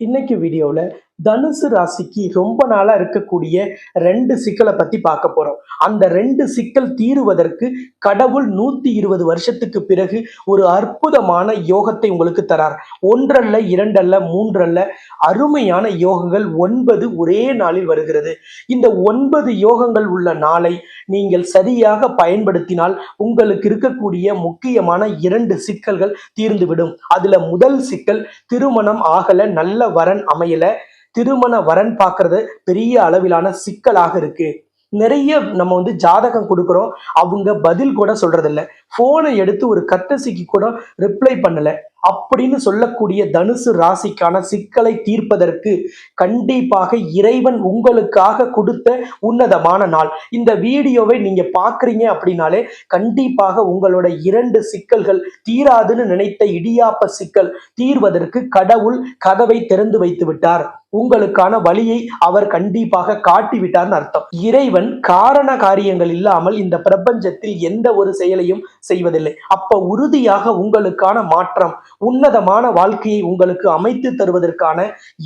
இன்னைக்கு வீடியோவில் தனுசு ராசிக்கு ரொம்ப நாளாக இருக்கக்கூடிய ரெண்டு சிக்கலை பற்றி பார்க்க போகிறோம் அந்த ரெண்டு சிக்கல் தீருவதற்கு கடவுள் நூற்றி இருபது வருஷத்துக்கு பிறகு ஒரு அற்புதமான யோகத்தை உங்களுக்கு தரார். ஒன்றல்ல இரண்டல்ல மூன்றல்ல அருமையான யோகங்கள் ஒன்பது ஒரே நாளில் வருகிறது. இந்த ஒன்பது யோகங்கள் உள்ள நாளை நீங்கள் சரியாக பயன்படுத்தினால் உங்களுக்கு இருக்கக்கூடிய முக்கியமான இரண்டு சிக்கல்கள் தீர்ந்துவிடும். அதுல முதல் சிக்கல் திருமணம் ஆகல நல்ல வரன் அமையல. திருமண வரன் பார்க்கறது பெரிய அளவிலான சிக்கலாக இருக்கு. நிறைய நம்ம வந்து ஜாதகம் கொடுக்குறோம். அவங்க பதில் கூட சொல்றதில்ல. போனை எடுத்து ஒரு கத்தசிக்கு கூட ரிப்ளை பண்ணல. அப்படின்னு சொல்லக்கூடிய தனுசு ராசிக்கான சிக்கலை தீர்ப்பதற்கு கண்டிப்பாக இறைவன் உங்களுக்காக கொடுத்த உன்னதமான நாள். இந்த வீடியோவை நீங்க பாக்குறீங்க அப்படின்னாலே கண்டிப்பாக உங்களோட இரண்டு சிக்கல்கள் தீராதுன்னு நினைத்த இடியாப்ப சிக்கல் தீர்வதற்கு கடவுள் கதவை திறந்து வைத்து விட்டார். உங்களுக்கான வழியை அவர் கண்டிப்பாக காட்டிவிட்டார்னு அர்த்தம். இறைவன் காரண காரியங்கள் இல்லாமல் இந்த பிரபஞ்சத்தில் எந்த ஒரு செயலையும் செய்வதில்லை. அப்ப உறுதியாக உங்களுக்கான மாற்றம் உன்னதமான வாழ்க்கையை உங்களுக்கு அமைத்து தருவதற்கான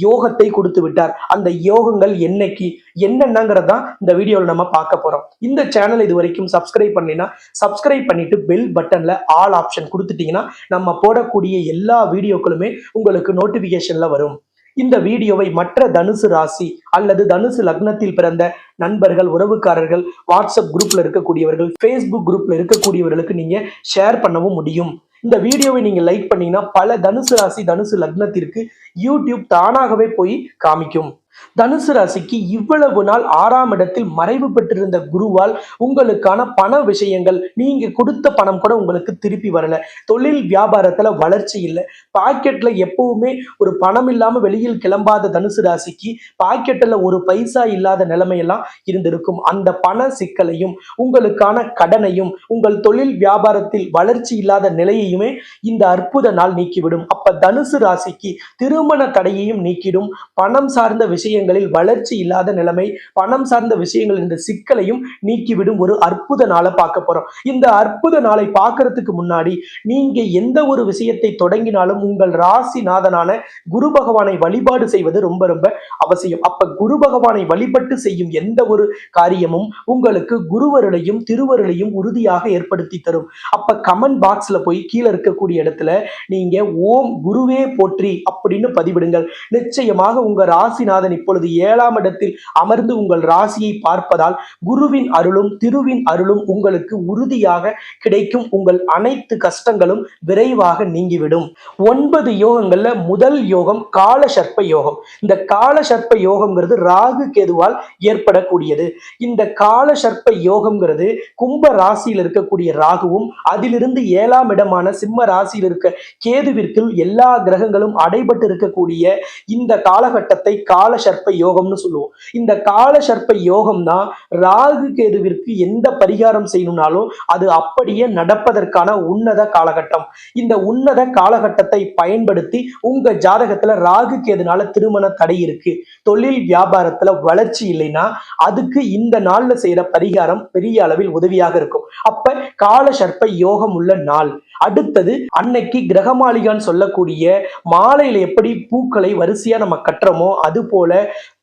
யோகத்தை கொடுத்து விட்டார். அந்த யோகங்கள் என்னைக்கு என்னென்னங்கிறது தான் இந்த வீடியோவில் நம்ம பார்க்க போறோம். இந்த சேனல் இது வரைக்கும் சப்ஸ்கிரைப் பண்ணினா சப்ஸ்கிரைப் பண்ணிட்டு பெல் பட்டன்ல ஆல் ஆப்ஷன் கொடுத்துட்டீங்கன்னா நம்ம போடக்கூடிய எல்லா வீடியோக்களுமே உங்களுக்கு நோட்டிபிகேஷன்ல வரும். இந்த வீடியோவை மற்ற தனுசு ராசி அல்லது தனுசு லக்னத்தில் பிறந்த நண்பர்கள் உறவுக்காரர்கள் வாட்ஸ்அப் குரூப்ல இருக்கக்கூடியவர்கள் ஃபேஸ்புக் குரூப்ல இருக்கக்கூடியவர்களுக்கு நீங்க ஷேர் பண்ணவும் முடியும். இந்த வீடியோவை நீங்க லைக் பண்ணீங்கன்னா பல தனுசு ராசி தனுசு லக்னத்திற்கு யூடியூப் தானாகவே போய் காமிக்கும். தனுசு ராசிக்கு இவ்வளவு நாள் ஆறாம் இடத்தில் மறைவு பெற்றிருந்த குருவால் உங்களுக்கான பண விஷயங்கள் நீங்க கொடுத்த பணம் கூட உங்களுக்கு திருப்பி வரல. தொழில் வியாபாரத்துல வளர்ச்சி இல்லை. பாக்கெட்ல எப்பவுமே ஒரு பணம் இல்லாம வெளியில் கிளம்பாத தனுசு ராசிக்கு பாக்கெட்ல ஒரு பைசா இல்லாத நிலைமையெல்லாம் இருந்திருக்கும். அந்த பண சிக்கலையும் உங்களுக்கான கடனையும் உங்கள் தொழில் வியாபாரத்தில் வளர்ச்சி இல்லாத நிலையையுமே இந்த அற்புத நாள் நீக்கிவிடும். அப்ப தனுசு ராசிக்கு திருமண தடையையும் நீக்கிடும். பணம் சார்ந்த விஷயம் விஷயங்களில் வளர்ச்சி இல்லாத நிலைமை பணம் சார்ந்த விஷயங்கள் இந்த சிக்கலையும் நீக்கிவிடும் ஒரு அற்புத நாளை பார்க்க போறோம். இந்த அற்புத நாளை பார்க்கறதுக்கு முன்னாடி நீங்க எந்த ஒரு விஷயத்தை தொடங்கினாலும் உங்கள் ராசிநாதனான குரு பகவானை வழிபாடு செய்வது ரொம்ப ரொம்ப அவசியம். அப்ப குரு பகவானை வழிபட்டு செய்யும் எந்த ஒரு காரியமும் உங்களுக்கு குருவருளையும் திருவருளையும் உறுதியாக ஏற்படுத்தி தரும். அப்ப கமெண்ட் பாக்ஸ்ல போய் கீழே இருக்கக்கூடிய இடத்துல நீங்க ஓம் குருவே போற்றி அப்படின்னு பதிவிடுங்கள். நிச்சயமாக உங்க ராசிநாதன் இப்பொழுது ஏழாம் இடத்தில் அமர்ந்து உங்கள் ராசியை பார்ப்பதால் குருவின் அருளும் திருவின் அருளும் உங்களுக்கு உறுதியாக கிடைக்கும். உங்கள் அனைத்து கஷ்டங்களும் விரைவாக நீங்கிவிடும். ஒன்பது யோகங்கள்ல முதல் யோகம் கால சர்ப்ப யோகம். இந்த கால சர்ப்ப யோகம்ங்கிறது ராகு கேதுவால் ஏற்படக்கூடியது. இந்த கால சர்ப்ப யோகம்ங்கிறது கும்ப ராசியில் இருக்கக்கூடிய ராகுவும் அதிலிருந்து ஏழாம் இடமான சிம்ம ராசியில் இருக்க கேதுவிற்குள் எல்லா கிரகங்களும் அடைபட்டு இருக்கக்கூடிய இந்த காலகட்டத்தை கால சர்ப்ப யோகம்னு சொல்லுவோம். இந்த கால சர்ப்ப யோகம் தான் ராகு கேதுவிற்கு எந்த பரிகாரம் செய்யணும்னாலும் அது அப்படியே நடப்பதற்கான உன்னத காலகட்டம். இந்த உன்னத காலகட்டத்தை பயன்படுத்தி உங்க ஜாதகத்துல ராகு கேதுனால திருமண தடை இருக்கு தொழில் வியாபாரத்துல வளர்ச்சி இல்லைன்னா அதுக்கு இந்த நாள்ல செய்யற பரிகாரம் பெரிய அளவில் உதவியாக இருக்கும். அப்ப கால சர்ப்ப யோகம் உள்ள நாள். அடுத்தது அன்னைக்கு கிரகமாளிகான்னு சொல்லக்கூடிய மாலையில எப்படி பூக்களை வரிசையா நம்ம கட்டுறோமோ அது போல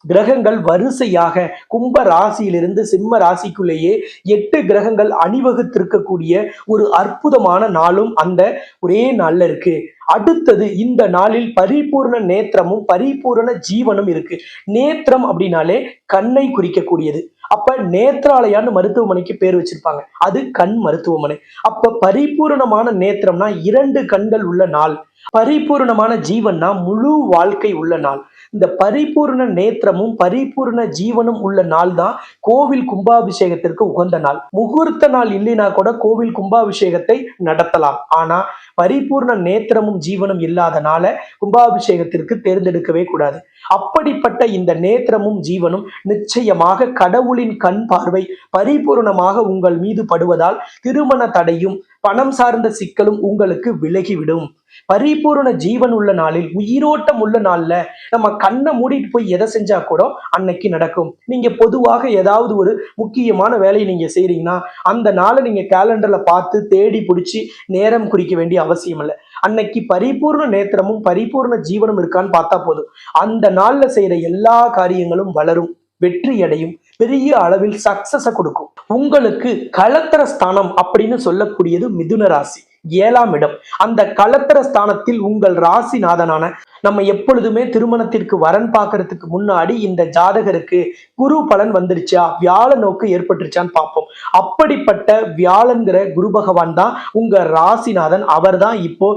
கிரகங்கள் வரிசையாக கும்ப ராசியிலிருந்து சிம்ம ராசிக்குள்ளேயே எட்டு கிரகங்கள் அணிவகுத்திருக்கக்கூடிய ஒரு அற்புதமான நாளும் அந்த ஒரே நாள்ல இருக்கு. அடுத்தது இந்த நாளில் பரிபூர்ண நேத்திரமும் பரிபூரண ஜீவனும் இருக்கு. நேத்திரம் அப்படின்னாலே கண்ணை குறிக்கக்கூடியது. அப்ப நேத்ராலயான்னு மருத்துவமனைக்கு பேர் வச்சிருப்பாங்க. அது கண் மருத்துவமனை. அப்ப பரிபூரணமான நேத்திரம்னா இரண்டு கண்கள் உள்ள நாள். பரிபூர்ணமான ஜீவன்னா முழு வாழ்க்கை உள்ள நாள். இந்த பரிபூர்ண நேத்திரமும் பரிபூர்ண ஜீவனும் உள்ள நாள் தான் கோவில் கும்பாபிஷேகத்திற்கு உகந்த நாள். முகூர்த்த நாள் இல்லைனா கூட கோவில் கும்பாபிஷேகத்தை நடத்தலாம். ஆனா பரிபூர்ண நேத்திரமும் ஜீவனும் இல்லாதனால கும்பாபிஷேகத்திற்கு தேர்ந்தெடுக்கவே கூடாது. அப்படிப்பட்ட இந்த நேத்திரமும் ஜீவனும் நிச்சயமாக கடவுளின் கண் பார்வை பரிபூர்ணமாக உங்கள் மீது படுவதால் திருமண தடையும் பணம் சார்ந்த சிக்கலும் உங்களுக்கு விலகிவிடும். பரிபூரண ஜீவன் உள்ள நாளில் உயிரோட்டம் உள்ள நாள்ல நம்ம கண்ணை மூடிட்டு போய் எதை செஞ்சா கூட அன்னைக்கு நடக்கும். நீங்க பொதுவாக ஏதாவது ஒரு முக்கியமான வேலையை நீங்க செய்றீங்கன்னா அந்த நாளை நீங்க கேலண்டர்ல பார்த்து தேடி பிடிச்சி நேரம் குறிக்க வேண்டிய அவசியம் இல்லை. அன்னைக்கு பரிபூர்ண நேத்திரமும் பரிபூர்ண ஜீவனும் இருக்கான்னு பார்த்தா போதும். அந்த நாள்ல செய்யற எல்லா காரியங்களும் வளரும். வெற்றி அடையும் பெரிய அளவில் சக்சஸ கொடுக்கும். உங்களுக்கு களத்திர ஸ்தானம் அப்படின்னு சொல்லக்கூடியது மிதுன ராசி. ஏழாம் இடம். அந்த களத்திர ஸ்தானத்தில் உங்கள் ராசிநாதனான நம்ம எப்பொழுதுமே திருமணத்திற்கு வரன் பார்க்கறதுக்கு முன்னாடி இந்த ஜாதகருக்கு குரு பலன் வந்துருச்சா? வியாழ நோக்கு ஏற்பட்டுருச்சான்னு பார்ப்போம். அப்படிப்பட்ட வியாழன்கிற குரு பகவான் தான் உங்க ராசிநாதன். அவர் தான் இப்போ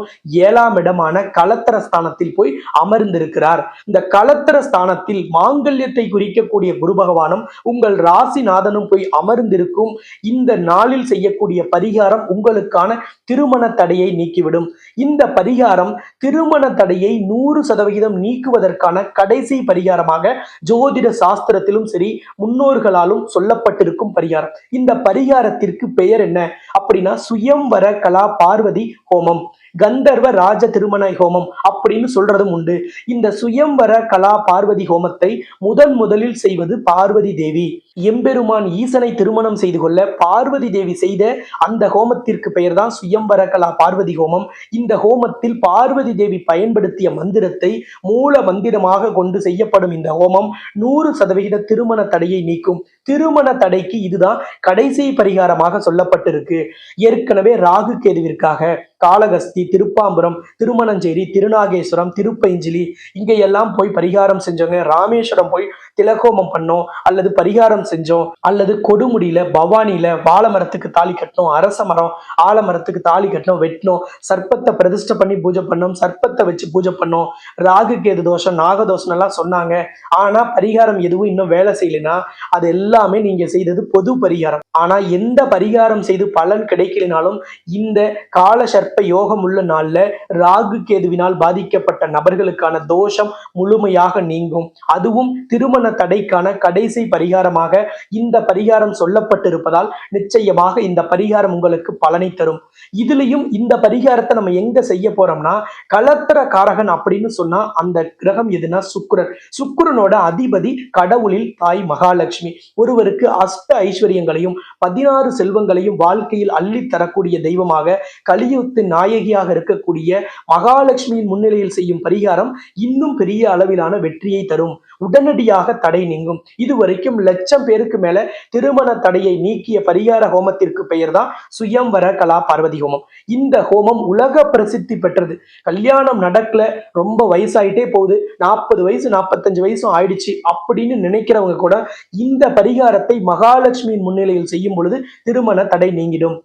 ஏழாம் இடமான களத்திர ஸ்தானத்தில் போய் அமர்ந்திருக்கிறார். இந்த களத்திர ஸ்தானத்தில் மாங்கல்யத்தை குறிக்கக்கூடிய குரு பகவானும் உங்கள் ராசிநாதனும் போய் அமர்ந்திருக்கும் இந்த நாளில் செய்யக்கூடிய பரிகாரம் உங்களுக்கான திருமண தடையை நீக்கிவிடும். இந்த பரிகாரம் திருமண தடையை நூறு சதவிகிதம் நீக்குவதற்கான கடைசி பரிகாரமாக ஜோதிட சாஸ்திரத்திலும் சரி முன்னோர்களாலும் சொல்லப்பட்டிருக்கும் பரிகாரம். இந்த பரிகாரத்திற்கு பெயர் என்ன? அப்படின்னா சுயம்வர கலா பார்வதி ஹோமம். கந்தர்வ ராஜ திருமண ஹோமம் அப்படின்னு சொல்றதும் உண்டு. இந்த சுயம்வர கலா பார்வதி ஹோமத்தை முதன் முதலில் செய்வது பார்வதி தேவி. எம்பெருமான் ஈசனை திருமணம் செய்து கொள்ள பார்வதி தேவி செய்த அந்த ஹோமத்திற்கு பெயர்தான் சுயம்வர கலா பார்வதி ஹோமம். இந்த ஹோமத்தில் பார்வதி தேவி பயன்படுத்திய மந்திரத்தை மூல மந்திரமாக கொண்டு செய்யப்படும் இந்த ஹோமம் நூறு சதவிகித திருமண தடையை நீக்கும். திருமண தடைக்கு இதுதான் கடைசி பரிகாரமாக சொல்லப்பட்டிருக்கு. ஏற்கனவே ராகு கேதுவிற்காக காளகஸ்தி திருப்பாம்புரம் திருமணஞ்சேரி திருநாகேஸ்வரம் திருப்பைஞ்சிலி இங்கெல்லாம் போய் பரிகாரம் செஞ்சவங்க. ராமேஸ்வரம் போய் திலகோமம் பண்ணோம் அல்லது பரிகாரம் செஞ்சோம் அல்லது கொடுமுடியில பவானியில வாழை மரத்துக்கு தாலி கட்டணும் அரச மரம் ஆலமரத்துக்கு தாலி கட்டணும் வெட்டணும் சர்ப்பத்தை பிரதிஷ்டை பண்ணி பூஜை பண்ணோம் சர்ப்பத்தை வச்சு பூஜை பண்ணோம் ராகு கேது தோஷம் நாகதோஷம் எல்லாம் சொன்னாங்க. ஆனா பரிகாரம் எதுவும் இன்னும் வேலை செய்யலைன்னா அது எல்லாமே நீங்க செய்தது பொது பரிகாரம். ஆனா எந்த பரிகாரம் செய்து பலன் கிடைக்கலினாலும் இந்த கால சர்ப்ப யோகம் உள்ள நாள்ல ராகு கேதுவினால் பாதிக்கப்பட்ட நபர்களுக்கான தோஷம் முழுமையாக நீங்கும். அதுவும் திருமண தடைக்கான கடைசி பரிகாரமாக இந்த பரிகாரம் சொல்லப்பட்டிருப்பதால் நிச்சயமாக இந்த பரிகாரம் உங்களுக்கு பலனை தரும். இதுலயும் இந்த பரிகாரத்தை நம்ம எங்க செய்ய போறோம்னா கலத்திர காரகன் அப்படின்னு சொன்னா அந்த கிரகம் எதுனா சுக்கிரன். சுக்கிரனோட அதிபதி கடவுளில் தாய் மகாலட்சுமி. ஒருவருக்கு அஷ்ட ஐஸ்வர்யங்களையும் பதினாறு செல்வங்களையும் வாழ்க்கையில் அள்ளி தரக்கூடிய தெய்வமாக கலியுத்து நாயகியாக இருக்கக்கூடிய மகாலட்சுமியின் முன்னிலையில் செய்யும் பரிகாரம் இன்னும் பெரிய அளவிலான வெற்றியை தரும். உடனடியாக தடை நீங்கும். இதுவரைக்கும் லட்சம் பேருக்கு மேல திருமண தடையை நீக்கிய பரிகார ஹோமத்திற்கு பெயர் தான் சுயம்வர கலா பார்வதி ஹோமம். இந்த ஹோமம் உலக பிரசித்தி பெற்றது. கல்யாணம் நடக்கல ரொம்ப வயசாயிட்டே போகுது. நாற்பது வயசு நாற்பத்தஞ்சு வயசும் ஆயிடுச்சு அப்படின்னு நினைக்கிறவங்க கூட இந்த பரிகாரத்தை மகாலட்சுமியின் முன்னிலையில் செய்யும் பொழுது திருமண தடை நீங்கிடும்.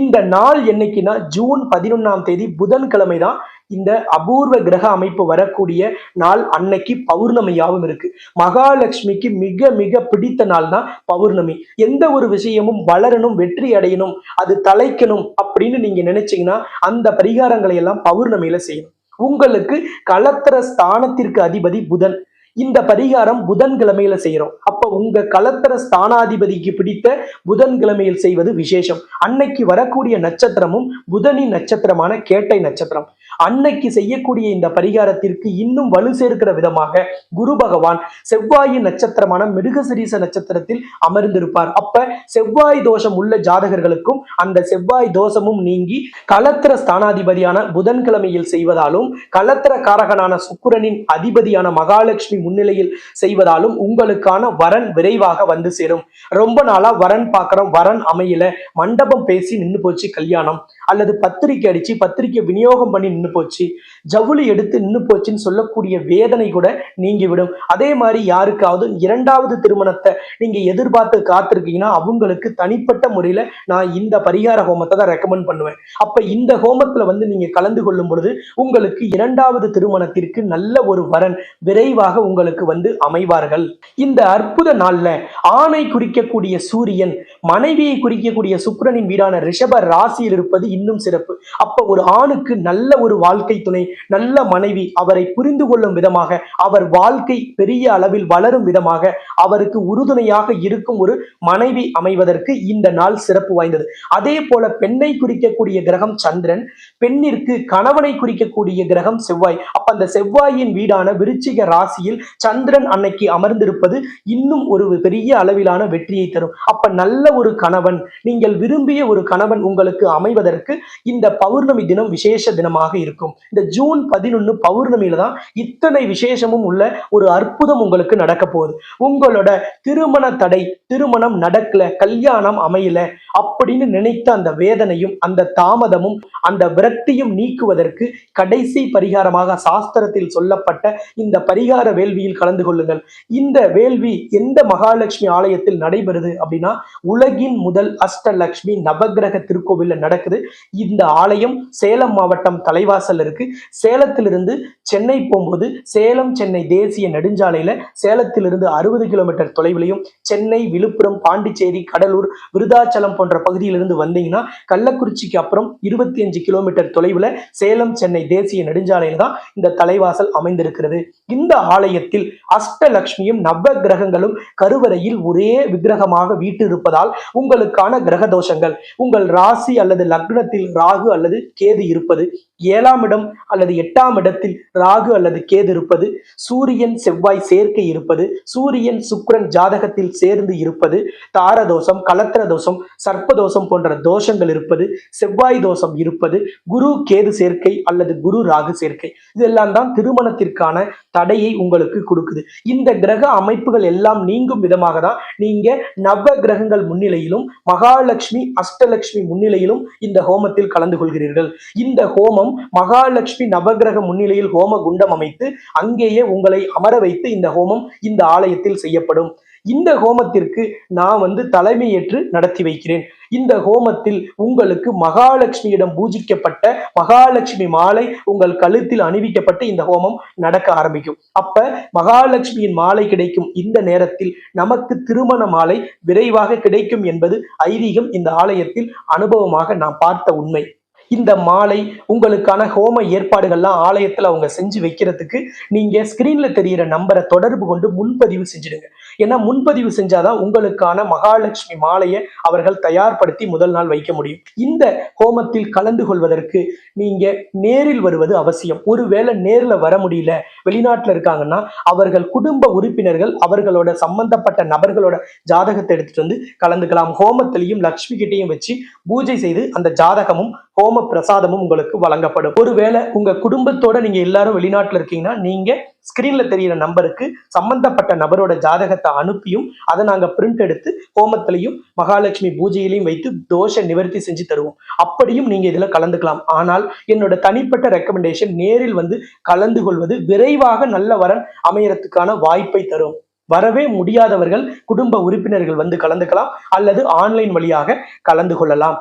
இந்த நாள் என்னைக்குன்னா ஜூன் பதினொன்னாம் தேதி புதன்கிழமை தான் இந்த அபூர்வ கிரக அமைப்பு வரக்கூடிய நாள் அன்னைக்கு பௌர்ணமியாகவும் இருக்கு. மகாலட்சுமிக்கு மிக மிக பிடித்த நாள் தான் பௌர்ணமி. எந்த ஒரு விஷயமும் வளரணும் வெற்றி அடையணும் அது தலைக்கணும் அப்படின்னு நீங்க நினைச்சீங்கன்னா அந்த பரிகாரங்களை எல்லாம் பௌர்ணமியில செய்யணும். உங்களுக்கு கலத்திர ஸ்தானத்திற்கு அதிபதி புதன். இந்த பரிகாரம் புதன்கிழமையில செய்யறோம். அப்ப உங்க கலத்தர ஸ்தானாதிபதிக்கு பிடித்த புதன்கிழமையில் செய்வது விசேஷம். அன்னைக்கு வரக்கூடிய நட்சத்திரமும் புதனின் நட்சத்திரமான கேட்டை நட்சத்திரம். அன்னைக்கு செய்யக்கூடிய இந்த பரிகாரத்திற்கு இன்னும் வலு சேர்க்கிற விதமாக குரு பகவான் செவ்வாயின் நட்சத்திரமான மிருகசிரீச நட்சத்திரத்தில் அமர்ந்திருப்பார். அப்ப செவ்வாய் தோஷம் உள்ள ஜாதகர்களுக்கும் அந்த செவ்வாய் தோஷமும் நீங்கி களத்திர ஸ்தானாதிபதியான புதன்கிழமையில் செய்வதாலும் களத்திர காரகனான சுக்கிரனின் அதிபதியான மகாலட்சுமி முன்னிலையில் செய்வதாலும் உங்களுக்கான வரன் விரைவாக வந்து சேரும். ரொம்ப நாளா வரன் பார்க்கறோம். வரன் அமையல. மண்டபம் பேசி நின்னு போச்சு கல்யாணம். அல்லது பத்திரிக்கை அடிச்சு பத்திரிக்கை விநியோகம் பண்ணி நின்று போச்சு ஜவுளி எடுத்து நின்று போச்சுன்னு சொல்லக்கூடிய வேதனை கூட நீங்கிவிடும் அதே மாதிரி யாருக்காவது இரண்டாவது திருமணத்தை நீங்க எதிர்பார்த்து காத்திருக்கீங்கன்னா அவங்களுக்கு தனிப்பட்ட முறையில நான் இந்த பரிகார ஹோமத்தை தான் ரெக்கமெண்ட் பண்ணுவேன். அப்ப இந்த ஹோமத்துல வந்து நீங்க கலந்து கொள்ளும் பொழுது உங்களுக்கு இரண்டாவது திருமணத்திற்கு நல்ல ஒரு வரன் விரைவாக உங்களுக்கு வந்து அமைவார்கள். இந்த அற்புத நாள்ல ஆணை குறிக்கக்கூடிய சூரியன் மனைவியை குறிக்கக்கூடிய சுக்கரனின் வீடான ரிஷப ராசியில் இருப்பது இன்னும் சிறப்பு. அப்ப ஒரு ஆணுக்கு நல்ல ஒரு வாழ்க்கை துணை நல்ல மனைவி அவரை புரிந்து கொள்ளும் விதமாக அவர் வாழ்க்கை பெரிய அளவில் வளரும் விதமாக அவருக்கு உறுதுணையாக இருக்கும் ஒரு மனைவி அமைவதற்கு இந்த நாள் சிறப்பு வாய்ந்தது. அதே போல பெண்ணை குறிக்கக்கூடிய கிரகம் சந்திரன் பெண்ணிற்கு கணவனை குறிக்கக்கூடிய கிரகம் செவ்வாய். அப்ப அந்த செவ்வாயின் வீடான விருச்சிக ராசியில் சந்திரன் அன்னைக்கு அமர்ந்திருப்பது இன்னும் ஒரு பெரிய அளவிலான வெற்றியை தரும். அப்ப நல்ல ஒரு கணவன் நீங்கள் விரும்பிய ஒரு கணவன் உங்களுக்கு அமைவதற்கு இந்த பௌர்ணமி தினம் விசேஷ தினமாக இருக்கும். இந்த ஜூன் பதினொன்னு பௌர்ணமியில தான் இத்தனை விசேஷமும் உள்ள ஒரு அற்புதம் உங்களுக்கு நடக்க போகுது. உங்களோட திருமண தடை திருமணம் நடக்கல கல்யாணம் அமையல அப்படின்னு நினைத்த அந்த வேதனையும் அந்த தாமதமும் அந்த விரக்தியும் நீக்குவதற்கு கடைசி பரிகாரமாக சாஸ்திரத்தில் சொல்லப்பட்ட இந்த பரிகார வேள்வியில் கலந்து கொள்ளுங்கள். இந்த வேள்வி எந்த மகாலட்சுமி ஆலயத்தில் நடைபெறுது அப்படின்னா உலகின் முதல் அஷ்டலக்ஷ்மி நவகிரக திருக்கோவில்ல நடக்குது. இந்த ஆலயம் சேலம் மாவட்டம் தலைவாசல் இருக்கு. சேலத்திலிருந்து சென்னை போகும்போது சேலம் சென்னை தேசிய நெடுஞ்சாலையில சேலத்திலிருந்து அறுபது கிலோமீட்டர் தொலைவிலையும் சென்னை விழுப்புரம் பாண்டிச்சேரி கடலூர் விருதாச்சலம் போன்ற பகுதியிலிருந்து வந்தீங்கன்னா கள்ளக்குறிச்சிக்கு அப்புறம் இருபத்தி அஞ்சு கிலோமீட்டர் தொலைவில் சேலம் சென்னை தேசிய நெடுஞ்சாலையில தான் இந்த தலைவாசல் அமைந்திருக்கிறது. இந்த ஆலயத்தில் அஷ்டலக்ஷ்மியும் நவ கிரகங்களும் கருவறையில் ஒரே விக்கிரகமாக வீட்டு இருப்பதால் உங்களுக்கான கிரக தோஷங்கள் உங்கள் ராசி அல்லது லக்ன லக்னத்தில் ராகு அல்லது கேது இருப்பது ஏழாம் இடம் அல்லது எட்டாம் இடத்தில் ராகு அல்லது கேது இருப்பது சூரியன் செவ்வாய் சேர்க்கை இருப்பது சூரியன் சுக்ரன் ஜாதகத்தில் சேர்ந்து இருப்பது தாரதோஷம் கலத்திர தோஷம் சர்ப்பதோஷம் போன்ற தோஷங்கள் இருப்பது செவ்வாய் தோஷம் இருப்பது குரு கேது சேர்க்கை அல்லது குரு ராகு சேர்க்கை. இதெல்லாம் தான் திருமணத்திற்கான தடையை உங்களுக்கு கொடுக்குது. இந்த கிரக அமைப்புகள் எல்லாம் நீங்கும் விதமாக தான் நீங்க நவ கிரகங்கள் முன்னிலையிலும் மகாலட்சுமி அஷ்டலட்சுமி முன்னிலையிலும் இந்த ஹோமத்தில் கலந்து கொள்கிறீர்கள். இந்த ஹோமம் மகாலட்சுமி நவகிரக முன்னிலையில் ஹோம குண்டம் அமைத்து அங்கேயே உங்களை அமர வைத்து இந்த ஹோமம் இந்த ஆலயத்தில் செய்யப்படும். இந்த ஹோமத்திற்கு நான் வந்து தலைமையேற்று நடத்தி வைக்கிறேன். இந்த ஹோமத்தில் உங்களுக்கு மகாலட்சுமியிடம் பூஜிக்கப்பட்ட மகாலட்சுமி மாலை உங்கள் கழுத்தில் அணிவிக்கப்பட்டு இந்த ஹோமம் நடக்க ஆரம்பிக்கும். அப்ப மகாலட்சுமியின் மாலை கிடைக்கும் இந்த நேரத்தில் நமக்கு திருமண மாலை விரைவாக கிடைக்கும் என்பது ஐதீகம் இந்த ஆலயத்தில் அனுபவமாக நான் பார்த்த உண்மை. இந்த மாலை உங்களுக்கான ஹோம ஏற்பாடுகள்லாம் ஆலயத்துல அவங்க செஞ்சு வைக்கிறதுக்கு நீங்க ஸ்கிரீன்ல தெரியிற நம்பரை தொடர்பு கொண்டு முன்பதிவு செஞ்சிடுங்க. ஏன்னா முன்பதிவு செஞ்சாதான் உங்களுக்கான மகாலட்சுமி மாலையை அவர்கள் தயார்படுத்தி முதல் நாள் வைக்க முடியும். இந்த ஹோமத்தில் கலந்து கொள்வதற்கு நீங்க நேரில் வருவது அவசியம். ஒருவேளை நேரில் வர முடியல வெளிநாட்டில் இருக்காங்கன்னா அவர்கள் குடும்ப உறுப்பினர்கள் அவர்களோட சம்பந்தப்பட்ட நபர்களோட ஜாதகத்தை எடுத்துட்டு வந்து கலந்துக்கலாம். ஹோமத்திலையும் லக்ஷ்மி கிட்டையும் வச்சு பூஜை செய்து அந்த ஜாதகமும் ஹோம பிரசாதமும் உங்களுக்கு வழங்கப்படும். ஒருவேளை உங்க குடும்பத்தோட நீங்க எல்லாரும் வெளிநாட்டில் இருக்கீங்கன்னா நீங்க ஸ்கிரீன்ல தெரியிற நம்பருக்கு சம்பந்தப்பட்ட நபரோட ஜாதகத்தை அனுப்பியும் அதை நாங்க பிரிண்ட் எடுத்து ஹோமத்திலையும் மகாலட்சுமி பூஜையிலையும் வைத்து தோஷ நிவர்த்தி செஞ்சு தருவோம். அப்படியும் நீங்க இதுல கலந்துக்கலாம். ஆனால் என்னோட தனிப்பட்ட ரெக்கமெண்டேஷன் நேரில் வந்து கலந்து கொள்வது விரைவாக நல்ல வரன் அமையறதுக்கான வாய்ப்பை தரும். வரவே முடியாதவர்கள் குடும்ப உறுப்பினர்கள் வந்து கலந்துக்கலாம் அல்லது ஆன்லைன் வழியாக கலந்து கொள்ளலாம்.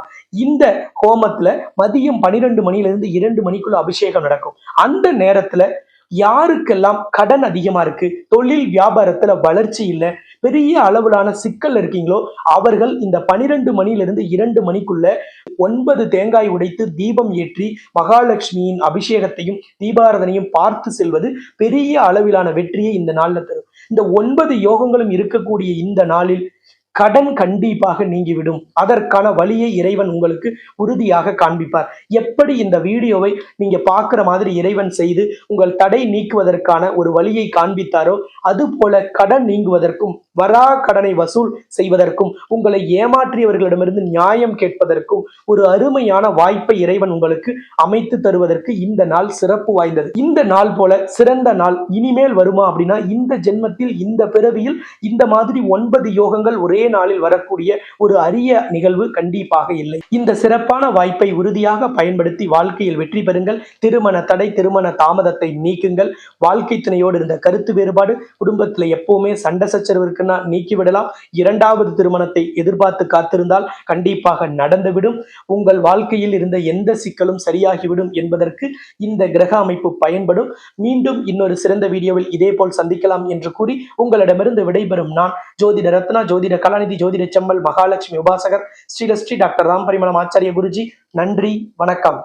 இந்த ஹோமத்துல மதியம் பனிரெண்டு மணிலிருந்து இரண்டு மணிக்குள்ள அபிஷேகம் நடக்கும். அந்த நேரத்துல யாருக்கெல்லாம் கடன் அதிகமா இருக்கு? தொழில் வியாபாரத்துல வளர்ச்சி இல்லை பெரிய அளவிலான சிக்கல் இருக்கீங்களோ அவர்கள் இந்த பனிரெண்டு மணியிலிருந்து இரண்டு மணிக்குள்ள ஒன்பது தேங்காய் உடைத்து தீபம் ஏற்றி மகாலட்சுமியின் அபிஷேகத்தையும் தீபாரதனையும் பார்த்து செல்வது பெரிய அளவிலான வெற்றியை இந்த நாளில் தரும். இந்த ஒன்பது யோகங்களும் இருக்கக்கூடிய இந்த நாளில் கடன் கண்டிப்பாக நீங்கிவிடும். அதற்கான வழியை இறைவன் உங்களுக்கு உறுதியாக காண்பிப்பார். எப்படி இந்த வீடியோவை நீங்க பார்க்குற மாதிரி இறைவன் செய்து உங்கள் தடை நீக்குவதற்கான ஒரு வழியை காண்பித்தாரோ அது போல கடன் நீங்குவதற்கும் வரா கடனை வசூல் செய்வதற்கும் உங்களை ஏமாற்றியவர்களிடமிருந்து நியாயம் கேட்பதற்கும் ஒரு அருமையான வாய்ப்பை இறைவன் உங்களுக்கு அமைத்து தருவதற்கு இந்த நாள் சிறப்பு வாய்ந்தது. இந்த நாள் போல சிறந்த நாள் இனிமேல் வருமா அப்படின்னா இந்த ஜென்மத்தில் இந்த பிறவியில் இந்த மாதிரி ஒன்பது யோகங்கள் ஒரே நாளில் வரக்கூடிய ஒரு அரிய நிகழ்வு கண்டிப்பாக இல்லை. இந்த சிறப்பான வாய்ப்பை உறுதியாக பயன்படுத்தி வாழ்க்கையில் வெற்றி பெறுங்கள். திருமண தடை திருமண தாமதத்தை நீக்குங்கள். வாழ்க்கை துணையோடு இருந்த கருத்து வேறுபாடு குடும்பத்தில் எப்பவுமே சண்டை சச்சரவு இருக்குன்னா நீக்கிவிடலாம். இரண்டாவது திருமணத்தை எதிர்பார்த்து காத்திருந்தால் கண்டிப்பாக நடந்துவிடும். உங்கள் வாழ்க்கையில் இருந்த எந்த சிக்கலும் சரியாகிவிடும் என்பதற்கு இந்த கிரக அமைப்பு பயன்படும். மீண்டும் இன்னொரு சிறந்த வீடியோவில் இதே போல் சந்திக்கலாம் என்று கூறி உங்களிடமிருந்து விடைபெறும் நான் ஜோதிட ரத்னா ஜோதிட கலா கலாநிதி ஜோதி செம்மல் மகாலட்சுமி உபாசகர் ஸ்ரீலஸ்ரீ டாக்டர் ராம் பரிமளம் ஆச்சாரிய குருஜி நன்றி வணக்கம்.